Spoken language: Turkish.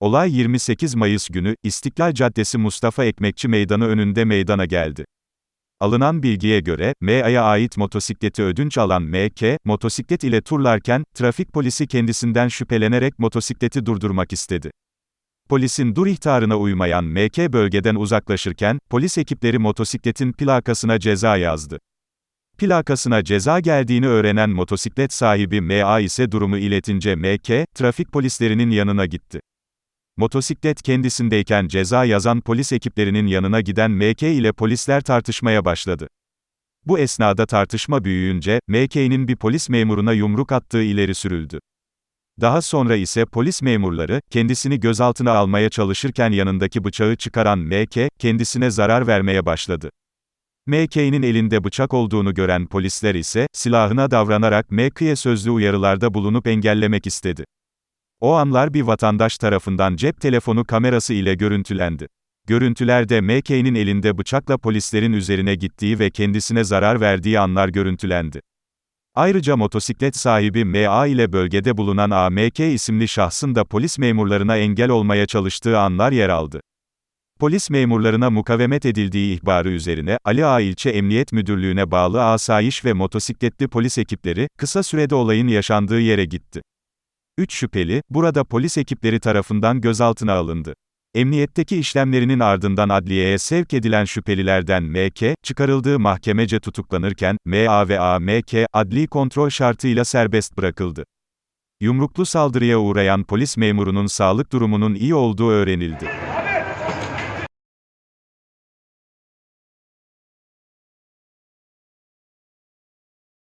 Olay 28 Mayıs günü, İstiklal Caddesi Mustafa Ekmekçi Meydanı önünde meydana geldi. Alınan bilgiye göre, MA'ya ait motosikleti ödünç alan MK, motosiklet ile turlarken, trafik polisi kendisinden şüphelenerek motosikleti durdurmak istedi. Polisin dur ihtarına uymayan MK bölgeden uzaklaşırken, polis ekipleri motosikletin plakasına ceza yazdı. Plakasına ceza geldiğini öğrenen motosiklet sahibi MA ise durumu iletince MK, trafik polislerinin yanına gitti. Motosiklet kendisindeyken ceza yazan polis ekiplerinin yanına giden MK ile polisler tartışmaya başladı. Bu esnada tartışma büyüyünce, MK'nin bir polis memuruna yumruk attığı ileri sürüldü. Daha sonra ise polis memurları, kendisini gözaltına almaya çalışırken yanındaki bıçağı çıkaran MK, kendisine zarar vermeye başladı. MK'nin elinde bıçak olduğunu gören polisler ise, silahına davranarak MK'ye sözlü uyarılarda bulunup engellemek istedi. O anlar bir vatandaş tarafından cep telefonu kamerası ile görüntülendi. Görüntülerde MK'nin elinde bıçakla polislerin üzerine gittiği ve kendisine zarar verdiği anlar görüntülendi. Ayrıca motosiklet sahibi MA ile bölgede bulunan AMK isimli şahsın da polis memurlarına engel olmaya çalıştığı anlar yer aldı. Polis memurlarına mukavemet edildiği ihbarı üzerine, Ali Ağa İlçe Emniyet Müdürlüğü'ne bağlı asayiş ve motosikletli polis ekipleri, kısa sürede olayın yaşandığı yere gitti. Üç şüpheli, burada polis ekipleri tarafından gözaltına alındı. Emniyetteki işlemlerinin ardından adliyeye sevk edilen şüphelilerden MK, çıkarıldığı mahkemece tutuklanırken, MA ve AMK, adli kontrol şartıyla serbest bırakıldı. Yumruklu saldırıya uğrayan polis memurunun sağlık durumunun iyi olduğu öğrenildi.